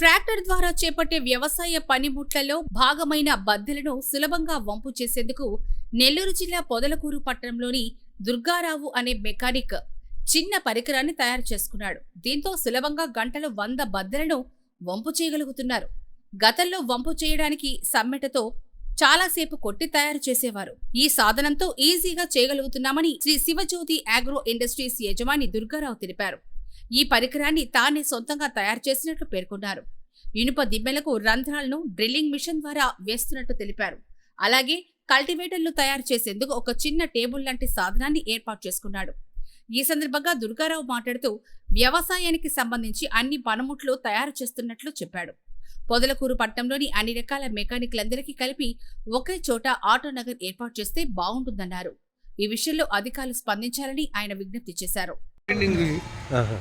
Tractor ద్వారా చేపట్టే వ్యవసాయ పనిముట్లలో భాగమైన బద్దెలను సులభంగా వంపు చేసేందుకు నెల్లూరు జిల్లా పొదలకూరు పట్టణంలోని దుర్గారావు అనే మెకానిక్ చిన్న పరికరాన్ని తయారు చేసుకున్నాడు. దీంతో సులభంగా గంటలు వంద బద్దెలను వంపు చేయగలుగుతున్నారు. గతంలో వంపు చేయడానికి సమ్మెటతో చాలాసేపు కొట్టి తయారు చేసేవారు. ఈ సాధనంతో ఈజీగా చేయగలుగుతున్నామని శ్రీ శివజ్యోతి అగ్రో ఇండస్ట్రీస్ యజమాని దుర్గారావు తెలిపారు. ఈ పరికరాన్ని తానే సొంతంగా తయారు చేసినట్లు పేర్కొన్నారు. ఇనుప దిమ్మెలకు రంధ్రాలను డ్రిల్లింగ్ మిషన్ ద్వారా వేస్తున్నట్టు తెలిపారు. అలాగే కల్టివేటర్లు తయారు చేసేందుకు ఒక చిన్న టేబుల్ లాంటి సాధనాన్ని ఏర్పాటు చేసుకున్నాడు. ఈ సందర్భంగా దుర్గారావు మాట్లాడుతూ వ్యవసాయానికి సంబంధించి అన్ని పనిముట్లు తయారు చేస్తున్నట్లు చెప్పాడు. పొదలకూరు పట్టణంలోని అన్ని రకాల మెకానిక్లందరికీ కలిపి ఒకే చోట ఆటో నగర్ ఏర్పాటు చేస్తే బాగుంటుందన్నారు. ఈ విషయంలో అధికారులు స్పందించాలని ఆయన విజ్ఞప్తి చేశారు. ஆஹா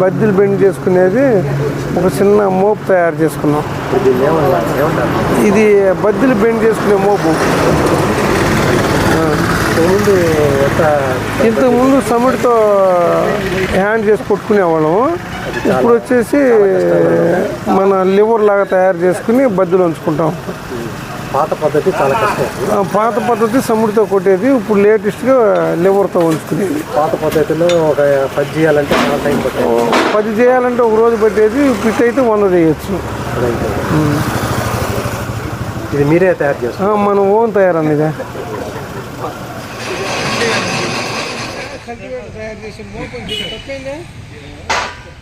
బద్దీలు బెండ్ చేసుకునేది ఒక చిన్న మోపు తయారు చేసుకున్నాం. ఇది బద్దీలు బెండ్ చేసుకునే మోపు. ఇంతకుముందు సముడితో హ్యాండ్ చేసి కొట్టుకునేవాళ్ళము ఇప్పుడు వచ్చేసి మన లివర్ లాగా తయారు చేసుకుని బద్దీలు ఉంచుకుంటాం. పాత పద్ధతి చాలా కష్టం. ఆ, పాత పద్ధతి సముడితో కొట్టేది ఇప్పుడు లేటెస్ట్గా లివర్తో ఉంచుకునేది. పాత పద్ధతిలో ఒక పది చేయాలంటే చాలా టైం పడుతుంది. పది చేయాలంటే ఒక రోజు పట్టేది పిట్ అయితే వంద చేయొచ్చు. ఇది మీరే తయారు చేస్తారు. ఆ, మనం ఓన్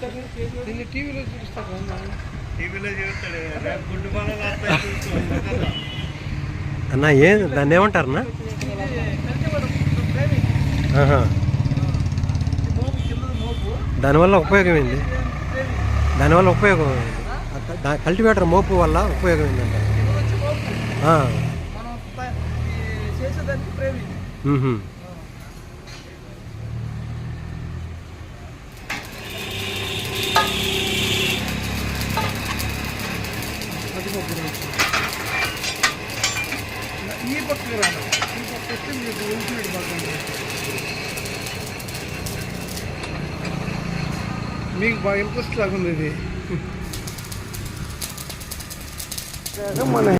తయారన్నది అన్న ఏ దాన్ని ఏమంటారన్నా. దానివల్ల ఉపయోగం ఏంది దానివల్ల ఉపయోగం కల్టివేటర్ మోపు వల్ల ఉపయోగం ఏంటంటే ఆ. మ్మ్హ్మ్. ఈ పక్కకి రాను ఈ పక్క వస్తే మీకు ఉంచినట్టు పడుతుంది మీకు బాగా ఇంట్రెస్ట్ లాగా ఉంది ఇది మన